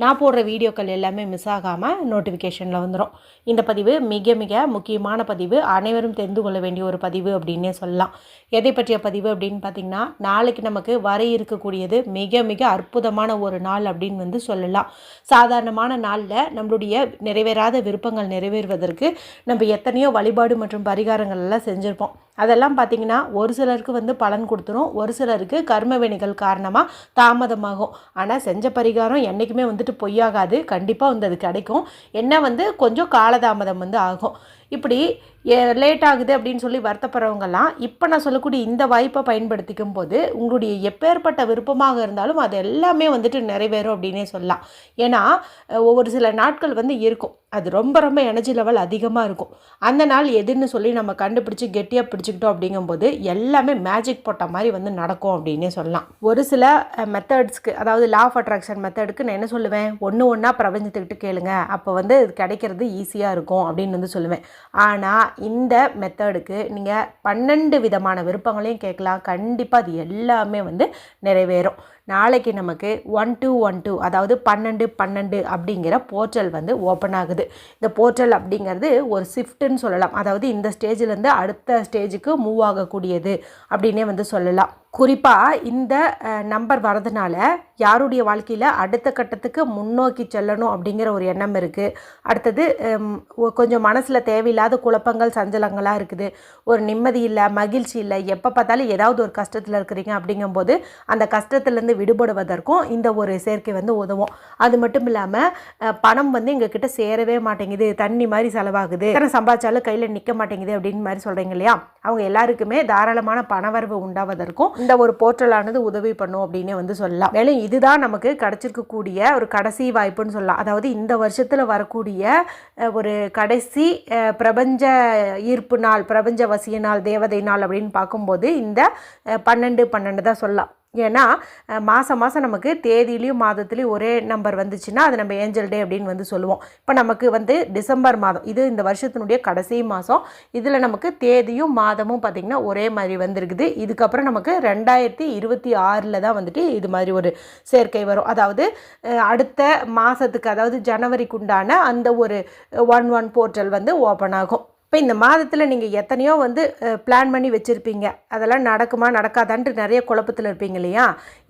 நான் போடுற வீடியோக்கள் எல்லாமே மிஸ் ஆகாமல் நோட்டிஃபிகேஷனில் வந்துடும் இந்த பதிவு மிக மிக முக்கியமான பதிவு. அனைவரும் தெரிந்து கொள்ள வேண்டிய ஒரு பதிவு அப்படின்னே சொல்லலாம். எதை பற்றிய பதிவு அப்படின்னு பார்த்திங்கன்னா நாளைக்கு நமக்கு வர இருக்கக்கூடியது மிக மிக அற்புதமான ஒரு நாள் அப்படின்னு வந்து சொல்லலாம். சாதாரணமான நாளில் நம்மளுடைய நிறைவேறாத விருப்பங்கள் நிறைவேறுவதற்கு நம்ம எத்தனையோ வழிபாடு மற்றும் பரிகாரங்கள் எல்லாம் செஞ்சுருப்போம். அதெல்லாம் பார்த்திங்கன்னா ஒரு சிலருக்கு வந்து பலன் கொடுத்துரும். ஒரு சிலருக்கு கர்மவெணிகள் காரணமாக தாமதமாகும். ஆனால் செஞ்ச பரிகாரம் என்றைக்குமே வந்துட்டு பொய்யாகாது. கண்டிப்பாக வந்து அது கிடைக்கும். என்ன வந்து கொஞ்சம் காலதாமதம் வந்து ஆகும். இப்படி லேட் ஆகுது அப்படின்னு சொல்லி வருத்தப்படுறவங்கெல்லாம் இப்போ நான் சொல்லக்கூடிய இந்த வாய்ப்பை பயன்படுத்திக்கும் போது உங்களுடைய எப்பேற்பட்ட விருப்பமாக இருந்தாலும் அது எல்லாமே வந்துட்டு நிறைவேறும் அப்படின்னே சொல்லலாம். ஏன்னா ஒவ்வொரு சில நாட்கள் வந்து இருக்கும். அது ரொம்ப ரொம்ப எனர்ஜி லெவல் அதிகமாக இருக்கும். அந்த நாள் எதுன்னு சொல்லி நம்ம கண்டுபிடிச்சி கெட்டியாக பிடிச்சிக்கிட்டோம் அப்படிங்கும்போது எல்லாமே மேஜிக் போட்ட மாதிரி வந்து நடக்கும் அப்படின்னே சொல்லலாம். ஒரு சில மெத்தட்ஸ்க்கு அதாவது லா ஆஃப் அட்ராக்ஷன் மெத்தடுக்கு நான் என்ன சொல்லுவேன்? ஒன்று ஒன்றா பிரபஞ்சத்துக்கிட்டு கேளுங்க. அப்போ வந்து கிடைக்கிறது ஈஸியாக இருக்கும் அப்படின்னு வந்து சொல்லுவேன். ஆனால் இந்த மெத்தடுக்கு நீங்கள் பன்னெண்டு விதமான விருப்பங்களையும் கேட்கலாம். கண்டிப்பாக அது எல்லாமே வந்து நிறைவேறும். நாளைக்கு நமக்கு ஒன் டூ ஒன் டூ அதாவது பன்னெண்டு பன்னெண்டு அப்படிங்கிற போர்ட்டல் வந்து ஓப்பன் ஆகுது. இந்த போர்ட்டல் அப்படிங்கிறது ஒரு ஷிஃப்ட்டுன்னு சொல்லலாம். அதாவது இந்த ஸ்டேஜிலேருந்து அடுத்த ஸ்டேஜுக்கு மூவ் ஆகக்கூடியது அப்படின்னே வந்து சொல்லலாம். குறிப்பாக இந்த நம்பர் வரதுனால யாருடைய வாழ்க்கையில் அடுத்த கட்டத்துக்கு முன்னோக்கி செல்லணும் அப்படிங்கிற ஒரு எண்ணம் இருக்குது அடுத்தது ஒ- கொஞ்சம் மனசில் தேவையில்லாத குழப்பங்கள் சஞ்சலங்களாக இருக்குது. ஒரு நிம்மதி இல்லை மகிழ்ச்சி இல்லை எப்போ பார்த்தாலும் ஏதாவது ஒரு கஷ்டத்தில் இருக்கிறீங்க அப்படிங்கும்போது அந்த கஷ்டத்துலேருந்து விடுபடுவதற்கும் இந்த ஒரு சேர்க்கை வந்து உதவும். அது மட்டும் இல்லாமல் பணம் வந்து எங்ககிட்ட சேரவே மாட்டேங்குது. தண்ணி மாதிரி செலவாகுது. எத்தனை சம்பாதிச்சாலும் கையில் நிற்க மாட்டேங்குது அப்படின்னு மாதிரி சொல்கிறீங்க இல்லையா? அவங்க எல்லாருக்குமே தாராளமான பணவரவு உண்டாவதற்கும் இந்த ஒரு போர்ட்டலானது உதவி பண்ணும் அப்படின்னு வந்து சொல்லலாம். மேலும் இதுதான் நமக்கு கிடச்சிருக்கக்கூடிய ஒரு கடைசி வாய்ப்புன்னு சொல்லலாம். அதாவது இந்த வருஷத்தில் வரக்கூடிய ஒரு கடைசி பிரபஞ்ச ஈர்ப்பு நாள் பிரபஞ்ச வசிய நாள் தேவதை நாள் அப்படின்னு பார்க்கும்போது இந்த பன்னெண்டு பன்னெண்டு தான் சொல்லலாம். ஏன்னா மாதம் மாதம் நமக்கு தேதியிலையும் மாதத்துலேயும் ஒரே நம்பர் வந்துச்சுன்னா அது நம்ம ஏஞ்சல் டே அப்படின்னு வந்து சொல்லுவோம். இப்போ நமக்கு வந்து டிசம்பர் மாதம் இது இந்த வருஷத்தினுடைய கடைசி மாதம் இதில் நமக்கு தேதியும் மாதமும் பார்த்திங்கன்னா ஒரே மாதிரி வந்திருக்குது. இதுக்கப்புறம் நமக்கு ரெண்டாயிரத்தி இருபத்தி ஆறில் தான் வந்துட்டு இது மாதிரி ஒரு சேர்க்கை வரும். அதாவது அடுத்த மாதத்துக்கு அதாவது ஜனவரிக்கு உண்டான அந்த ஒரு ஒன் ஒன் போர்ட்டல் வந்து ஓப்பன் ஆகும். இப்போ இந்த மாதத்தில் நீங்கள் எத்தனையோ வந்து பிளான் பண்ணி வச்சுருப்பீங்க. அதெல்லாம் நடக்குமா நடக்காதான்ட்டு நிறைய குழப்பத்தில் இருப்பீங்க இல்லையா?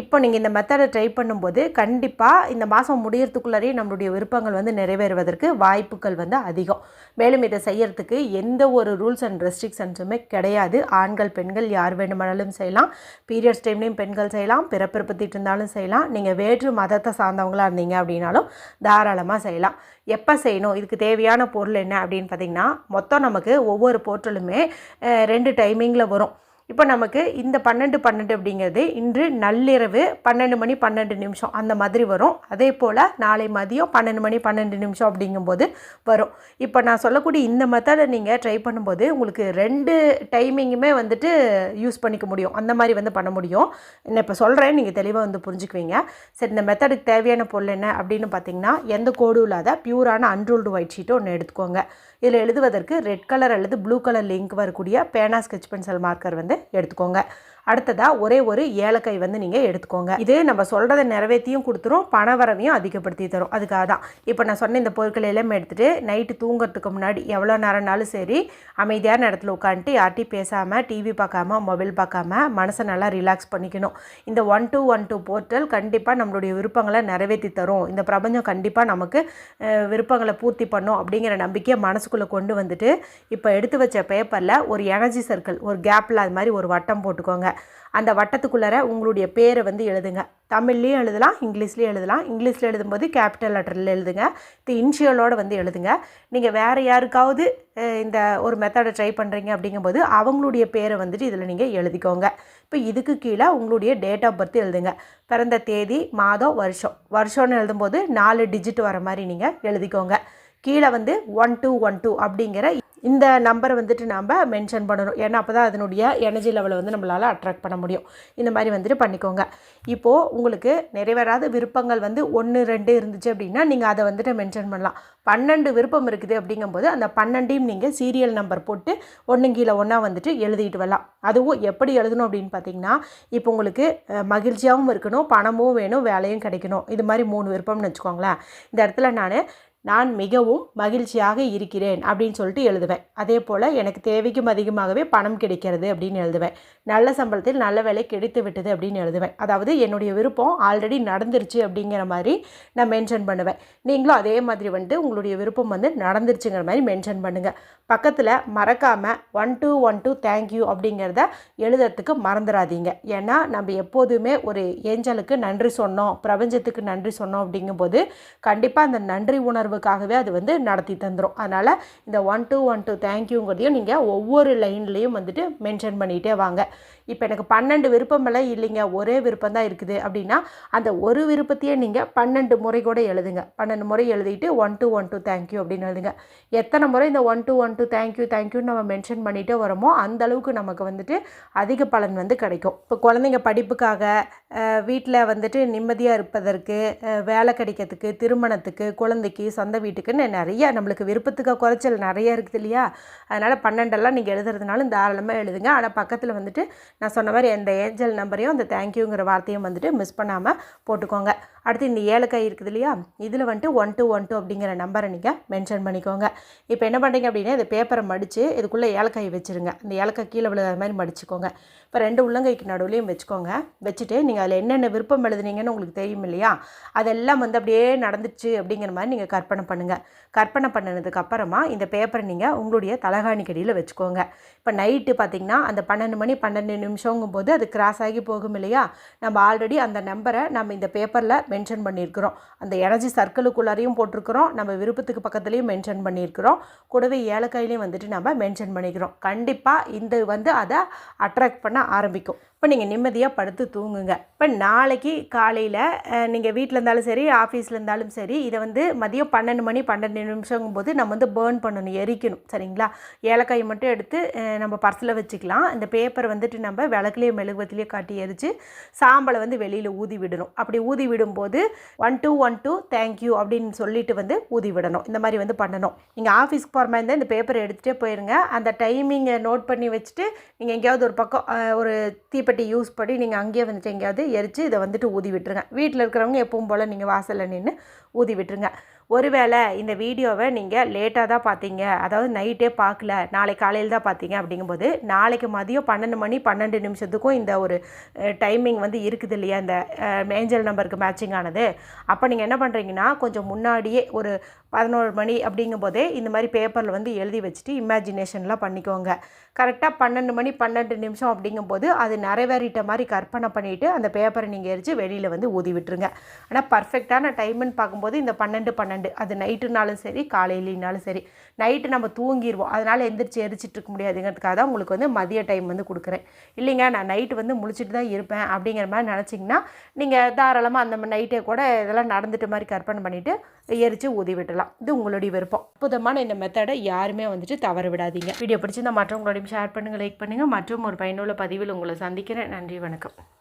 இப்போ நீங்கள் இந்த மெத்தடை ட்ரை பண்ணும்போது கண்டிப்பாக இந்த மாதம் முடியறதுக்குள்ளாரே நம்மளுடைய விருப்பங்கள் வந்து நிறைவேறுவதற்கு வாய்ப்புகள் வந்து அதிகம். மேலும் இதை செய்யறதுக்கு எந்த ஒரு ரூல்ஸ் அண்ட் ரெஸ்ட்ரிக்ஷன்ஸுமே கிடையாது. ஆண்கள் பெண்கள் யார் வேணுமானாலும் செய்யலாம். பீரியட்ஸ் டைம்லேயும் பெண்கள் செய்யலாம். பிறப்பிறப்பத்திட்டு இருந்தாலும் செய்யலாம். நீங்கள் வேற்று மதத்தை சார்ந்தவங்களாக இருந்தீங்க அப்படின்னாலும் தாராளமாக செய்யலாம். எப்போ செய்யணும்? இதுக்கு தேவையான பொருள் என்ன அப்படின்னு பார்த்தீங்கன்னா மொத்தம் நமக்கு ஒவ்வொரு போர்ட்டலுமே ரெண்டு டைமிங்கில் வரும். இப்போ நமக்கு இந்த பன்னெண்டு பன்னெண்டு அப்படிங்கிறது இன்று நள்ளிரவு பன்னெண்டு மணி பன்னெண்டு நிமிஷம் அந்த மாதிரி வரும். அதே போல் நாளை மதியம் பன்னெண்டு மணி பன்னெண்டு நிமிஷம் அப்படிங்கும்போது வரும். இப்போ நான் சொல்லக்கூடிய இந்த மெத்தடை நீங்கள் ட்ரை பண்ணும்போது உங்களுக்கு ரெண்டு டைமிங்குமே வந்துட்டு யூஸ் பண்ணிக்க முடியும். அந்த மாதிரி வந்து பண்ண முடியும். நான் இப்போ சொல்கிறேன் நீங்கள் தெளிவாக வந்து புரிஞ்சுக்குவீங்க. சரி இந்த மெத்தடுக்கு தேவையான பொருள் என்ன அப்படின்னு பார்த்தீங்கன்னா எந்த கோடும் இல்லாத பியூரான அன்ரூல்டு ஒயிட் ஷீட்டை ஒன்று எடுத்துக்கோங்க. இதில் எழுதுவதற்கு ரெட் கலர் அல்லது ப்ளூ கலர் லிங்க் வரக்கூடிய பேனா ஸ்கெச் பென்சில் மார்க்கர் வந்து எடுத்துக்கோங்க. அடுத்ததாக ஒரே ஒரு ஏலக்காய் வந்து நீங்கள் எடுத்துக்கோங்க. இது நம்ம சொல்கிறத நிறைவேற்றியும் கொடுத்துரும் பண வரவையும் அதிகப்படுத்தி தரும். அதுக்காக தான். இப்போ நான் சொன்ன இந்த பொருட்கள் எல்லாமே எடுத்துகிட்டு நைட்டு தூங்குறதுக்கு முன்னாடி எவ்வளோ நேரம்னாலும் சரி அமைதியான இடத்துல உட்காந்துட்டு யார்ட்டையும் பேசாமல் டிவி பார்க்காம மொபைல் பார்க்காம மனசை நல்லா ரிலாக்ஸ் பண்ணிக்கணும். இந்த one two one two portal கண்டிப்பாக நம்மளுடைய விருப்பங்களை நிறைவேற்றி தரும். இந்த பிரபஞ்சம் கண்டிப்பாக நமக்கு விருப்பங்களை பூர்த்தி பண்ணும் அப்படிங்கிற நம்பிக்கையை மனசுக்குள்ளே கொண்டு வந்துட்டு இப்போ எடுத்து வச்ச பேப்பரில் ஒரு எனர்ஜி சர்க்கிள் ஒரு கேப்பில் அது மாதிரி ஒரு வட்டம் போட்டுக்கோங்க. அந்த வட்டத்துக்குள்ளார உங்களுடைய பேரை வந்து எழுதுங்க. தமிழ்லேயும் எழுதலாம் இங்கிலீஷ்லேயும் எழுதலாம். இங்கிலீஷில் எழுதும்போது கேபிட்டல் லெட்டரில் எழுதுங்க. இது இன்ஷியலோடு வந்து எழுதுங்க. நீங்கள் வேறு யாருக்காவது இந்த ஒரு மெத்தடை ட்ரை பண்ணுறீங்க அப்படிங்கும்போது அவங்களுடைய பேரை வந்துட்டு இதில் நீங்கள் எழுதிக்கோங்க. இப்போ இதுக்கு கீழே உங்களுடைய டேட் ஆஃப் பர்த் எழுதுங்க. பிறந்த தேதி மாதம் வருஷம். வருஷம்னு எழுதும்போது நாலு டிஜிட் வர மாதிரி நீங்கள் எழுதிக்கோங்க. கீழே வந்து ஒன் டூ ஒன் டூ அப்படிங்கிற இந்த நம்பரை வந்துட்டு நாம் மென்ஷன் பண்ணணும். ஏன்னா அப்போ தான் அதனுடைய எனர்ஜி லெவலை வந்து நம்மளால் அட்ராக்ட் பண்ண முடியும். இந்த மாதிரி வந்துட்டு பண்ணிக்கோங்க. இப்போது உங்களுக்கு நிறைவேறாத விருப்பங்கள் வந்து ஒன்று ரெண்டு இருந்துச்சு அப்படின்னா நீங்கள் அதை வந்துட்டு மென்ஷன் பண்ணலாம். பன்னெண்டு விருப்பம் இருக்குது அப்படிங்கும்போது அந்த பன்னெண்டையும் நீங்கள் சீரியல் நம்பர் போட்டு ஒன்று கீழே ஒன்றா வந்துட்டு எழுதிட்டு வரலாம். அதுவும் எப்படி எழுதணும் அப்படின்னு பார்த்தீங்கன்னா இப்போ உங்களுக்கு மகிழ்ச்சியாகவும் இருக்கணும் பணமும் வேணும் வேலையும் கிடைக்கணும். இது மாதிரி மூணு விருப்பம்னு வச்சுக்கோங்களேன். இந்த இடத்துல நான் நான் மிகவும் மகிழ்ச்சியாக இருக்கிறேன் அப்படின்னு சொல்லிட்டு எழுதுவேன். அதே போல் எனக்கு தேவைக்கும் அதிகமாகவே பணம் கிடைக்கிறது அப்படின்னு எழுதுவேன். நல்ல சம்பளத்தில் நல்ல வேலை கிடைத்து விட்டது அப்படின்னு எழுதுவேன். அதாவது என்னுடைய விருப்பம் ஆல்ரெடி நடந்துருச்சு அப்படிங்கிற மாதிரி நான் மென்ஷன் பண்ணுவேன். நீங்களும் அதே மாதிரி வந்து உங்களுடைய விருப்பம் வந்து நடந்துருச்சுங்கிற மாதிரி மென்ஷன் பண்ணுங்கள் பக்கத்தில் மறக்காமல் one two one two thank you அப்படிங்கிறத எழுதுறதுக்கு மறந்துடாதீங்க. ஏன்னா நம்ம எப்போதுமே ஒரு ஏஞ்சலுக்கு நன்றி சொன்னோம் பிரபஞ்சத்துக்கு நன்றி சொன்னோம் அப்படிங்கும்போது கண்டிப்பாக அந்த நன்றி உணர்வு உணர்வுக்காகவே அது வந்து நடத்தி தந்துடும் அதனால் இந்த ஒன் டூ ஒன் டூ தேங்க்யூங்கிறதையும் நீங்கள் ஒவ்வொரு லைன்லேயும் வந்துட்டு மென்ஷன் பண்ணிகிட்டே வாங்க. இப்போ எனக்கு பன்னெண்டு விருப்பமெல்லாம் இல்லைங்க ஒரே விருப்பம் தான் இருக்குது. அப்படின்னா அந்த ஒரு விருப்பத்தையே நீங்கள் பன்னெண்டு முறை கூட எழுதுங்க. பன்னெண்டு முறை எழுதிட்டு one two one two thank you அப்படின்னு எழுதுங்க. எத்தனை முறை இந்த one two one two thank you தேங்க்யூன்னு நம்ம மென்ஷன் பண்ணிகிட்டே வரோமோ அந்த அளவுக்கு நமக்கு வந்துட்டு அதிக பலன் வந்து கிடைக்கும். இப்போ குழந்தைங்க படிப்புக்காக வீட்டில் வந்துட்டு நிம்மதியாக இருப்பதற்கு வேலை கிடைக்கிறதுக்கு திருமணத்துக்கு குழந்தைக்கு சொந்த வீட்டுக்குன்னு நிறைய நம்மளுக்கு விருப்பத்துக்கு குறைச்சல் நிறைய இருக்குது இல்லையா? அதனால் பன்னெண்டெல்லாம் நீங்கள் எழுதுறதுனாலும் தாராளமாக எழுதுங்க. ஆனால் பக்கத்தில் வந்துட்டு நான் சொன்ன மாதிரி அந்த ஏஞ்சல் நம்பரையும் அந்த தேங்க்யூங்கிற வார்த்தையும் வந்துட்டு மிஸ் பண்ணாமல் போட்டுக்கோங்க. அடுத்து இந்த ஏலக்காய் இருக்குது இல்லையா? இதில் வந்துட்டு ஒன் டூ ஒன் டூ அப்படிங்கிற நம்பரை நீங்கள் மென்ஷன் பண்ணிக்கோங்க. இப்போ என்ன பண்ணுறீங்க அப்படின்னா இந்த பேப்பரை மடித்து இதுக்குள்ளே ஏலக்காய் வச்சுருங்க. அந்த ஏலக்காய் கீழே விழுகாத மாதிரி மடிச்சுக்கோங்க. இப்போ ரெண்டு உள்ளங்கைக்கு நடுவுலையும் வச்சுக்கோங்க. வச்சுட்டு நீங்கள் அதில் என்னென்ன விருப்பம் எழுதுனீங்கன்னு உங்களுக்கு தெரியும் இல்லையா? அதெல்லாம் வந்து அப்படியே நடந்துச்சு அப்படிங்கிற மாதிரி நீங்கள் கற்பனை பண்ணுங்கள் கற்பனை பண்ணினதுக்கப்புறமா இந்த பேப்பரை நீங்கள் உங்களுடைய தலகாணிக்கடியில் வச்சுக்கோங்க. இப்போ நைட்டு பார்த்தீங்கன்னா அந்த பன்னெண்டு மணி பன்னெண்டு நிமிஷங்கும் போது அது கிராஸ் ஆகி போகும் இல்லையா? நம்ம ஆல்ரெடி அந்த நம்பரை நம்ம இந்த பேப்பரில் மென்ஷன் பண்ணியிருக்கிறோம். அந்த எனர்ஜி சர்க்கிளுக்குள்ளாரையும் போட்டிருக்கிறோம். நம்ம விருப்பத்துக்கு பக்கத்துலேயும் மென்ஷன் பண்ணியிருக்கிறோம். கூடவே ஏலக்காயிலையும் வந்துட்டு நம்ம மென்ஷன் பண்ணிக்கிறோம். கண்டிப்பாக இந்த வந்து அதை அட்ராக்ட் பண்ண ஆரம்பிக்கும். இப்போ நீங்கள் நிம்மதியாக படுத்து தூங்குங்க. இப்போ நாளைக்கு காலையில் நீங்கள் வீட்டில் இருந்தாலும் சரி ஆஃபீஸில் இருந்தாலும் சரி இதை வந்து மதியம் பன்னெண்டு மணி பன்னெண்டு நிமிஷங்கும் போது நம்ம வந்து பேர்ன் பண்ணணும் எரிக்கணும் சரிங்களா? ஏலக்காய் மட்டும் எடுத்து நம்ம பர்ஸில் வச்சுக்கலாம். இந்த பேப்பரை வந்துட்டு நம்ம விளக்குலேயே மெழுகுவத்திலேயே காட்டி எரித்து சாம்பலை வந்து வெளியில் ஊதி விடணும். அப்படி ஊதி விடும்போது one two one two thank you அப்படின்னு சொல்லிட்டு வந்து ஊதி விடணும். இந்த மாதிரி வந்து பண்ணணும். நீங்கள் ஆஃபீஸ்க்கு போகிற மாதிரி இருந்தால் இந்த பேப்பரை எடுத்துகிட்டே போயிருங்க. அந்த டைமிங்கை நோட் பண்ணி வச்சுட்டு நீங்கள் எங்கேயாவது ஒரு பக்கம் ஒரு ஒரு தீப்பெட்டி யூஸ் பண்ணி நீங்கள் அங்கேயே வந்துட்டு எங்கேயாவது எரித்து இதை வந்துட்டு ஊதி விட்டுருங்க. வீட்டில் இருக்கிறவங்க எப்பவும் போல் நீங்கள் வாசலில் நின்று ஊதி விட்டுருங்க. ஒருவேளை இந்த வீடியோவை நீங்கள் லேட்டாக தான் பார்த்தீங்க அதாவது நைட்டே பார்க்கல நாளை காலையில் தான் பார்த்தீங்க அப்படிங்கும்போது நாளைக்கு மதியம் பன்னெண்டு மணி பன்னெண்டு நிமிஷத்துக்கும் இந்த ஒரு டைமிங் வந்து இருக்குது இல்லையா? இந்த ஏஞ்சல் நம்பருக்கு மேட்சிங் ஆனது. அப்போ நீங்கள் என்ன பண்ணுறீங்கன்னா கொஞ்சம் முன்னாடியே ஒரு பதினோரு மணி அப்படிங்கும்போதே இந்த மாதிரி பேப்பரில் வந்து எழுதி வச்சுட்டு இமேஜினேஷன்லாம் பண்ணிக்கோங்க. கரெக்டாக பன்னெண்டு மணி பன்னெண்டு நிமிஷம் அப்படிங்கும்போது அது நிறைவேறிட்ட மாதிரி கற்பனை பண்ணிவிட்டு அந்த பேப்பரை நீங்கள் எரித்து வெளியில் வந்து ஊதி விட்டுருங்க. ஆனால் பர்ஃபெக்டான டைம்னு பார்க்கும்போது இந்த பன்னெண்டு பன்னெண்டு அது நைட்டுனாலும் சரி காலையிலனாலும் சரி. நைட்டு நம்ம தூங்கிடுவோம் அதனால் எந்திரிச்சு எரிச்சிட்டு இருக்க முடியாதுங்கிறதுக்காக தான் உங்களுக்கு வந்து மதிய டைம் வந்து கொடுக்குறேன். இல்லைங்க நான் நைட்டு வந்து முழிச்சிட்டு தான் இருப்பேன் அப்படிங்கிற மாதிரி நினச்சிங்கன்னா நீங்கள் தாராளமாக அந்த நைட்டே கூட இதெல்லாம் நடந்துட்டு மாதிரி கற்பனை பண்ணிவிட்டு எரித்து ஊதி விட்டுலாம் இது உங்களுடைய விருப்பம். அற்புதமான இந்த மெத்தடை யாருமே வந்துட்டு தவற விடாதீங்க. வீடியோ பிடிச்சிருந்தா மற்றவங்களோடையும் ஷேர் பண்ணுங்கள் லைக் பண்ணுங்கள் மற்றும் ஒரு பயனுள்ள பதிவில் உங்களை சந்திக்கிறேன். நன்றி வணக்கம்.